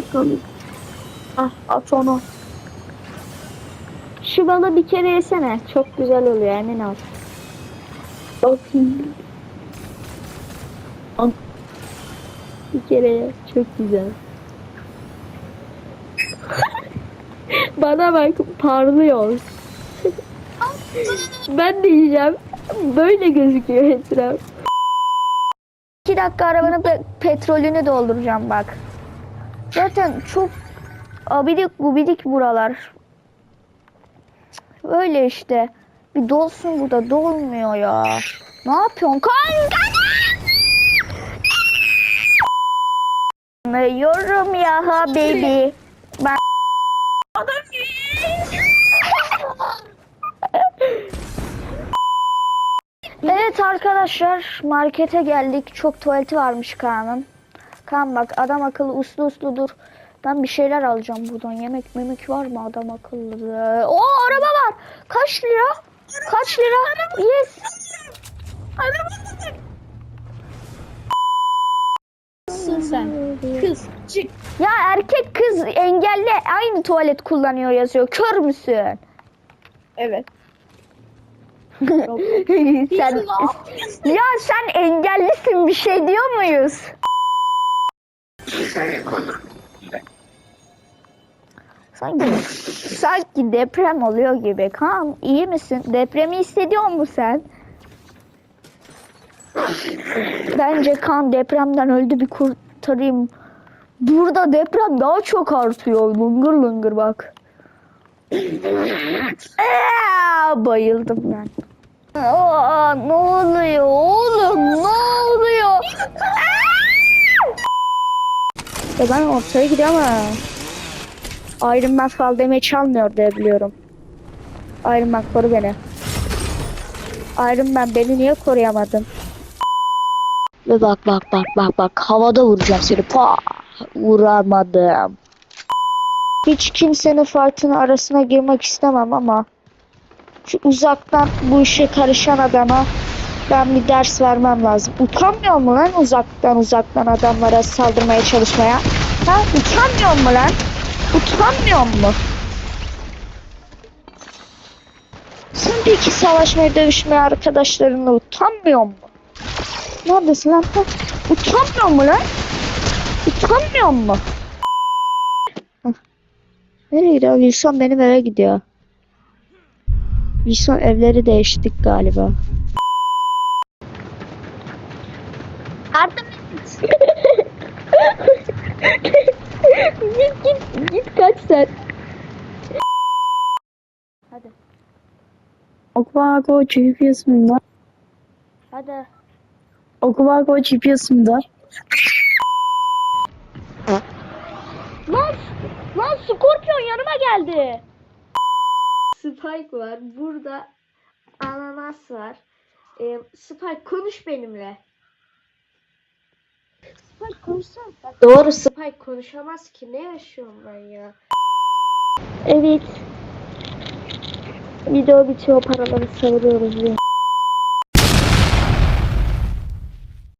Bakalım. Ah at onu. Şu balı bir kere yesene. Çok güzel oluyor emin ol. Bakayım. Al. Bir kere ye. Çok güzel. Bana bak parlıyor. ben de yiyeceğim. Böyle gözüküyor etraf. 2 dakika arabanın pe- petrolünü dolduracağım bak. Zaten çok abidik gubidik buralar. Öyle işte. Bir dolsun burada dolmuyor ya. Ne yapıyorsun kanka? Yorum ya ha baby. Ben Evet arkadaşlar markete geldik. Çok tuvaleti varmış Kaan'ın. Kaan bak adam akıllı uslu uslu dur. Ben bir şeyler alacağım buradan. Yemek memek var mı adam akıllı? O araba var. Kaç lira? Kaç lira? Yes. Kızsın sen. Kız. Çık. Ya erkek kız engelli aynı tuvalet kullanıyor yazıyor. Kör müsün? Evet. sen ya sen engellisin bir şey diyor muyuz? Sanki sanki deprem oluyor gibi. Kaan iyi misin? Depremi hissediyor musun sen? Bence kan depremden öldü bir kurtarayım. Burada deprem daha çok artıyor. Lıngır lıngır bak. Aa, bayıldım ben. Aa, ne oluyor oğlum ne oluyor? Ya ben ortaya gidiyorum ama Iron Man fall damage çalmıyor diye biliyorum. Iron Man koru beni. Iron Man beni niye koruyamadın? Ve bak bak bak bak bak havada vuracağım seni. Pa vuramadım. Hiç kimsenin farkının arasına girmek istemem ama şu uzaktan bu işe karışan adama ben bir ders vermem lazım. Utanmıyor mu lan uzaktan uzaktan adamlara saldırmaya çalışmaya? Ha utanmıyor mu lan? Utanmıyor mu? Sen peki savaşmaya dövüşmeye arkadaşlarınla utanmıyor mu? Neredesin lan? Ha, Utanmıyor mu lan? Utanmıyor mu? Nereye gidiyor? Wilson benim eve gidiyor. Wilson evleri değiştik galiba. Git git git kaç sen. Hadi. Okwago GPS'imde. Hadi. Okwago GPS'imde. Lan, lan Scorpion yanıma geldi. Spike var. Burada ananas var. Ee, Spike konuş benimle. Spike konuşsana. Doğru Spike konuşamaz ki. Ne yaşıyorum ben ya? Evet. Video bitiyor. Paraları savuruyoruz.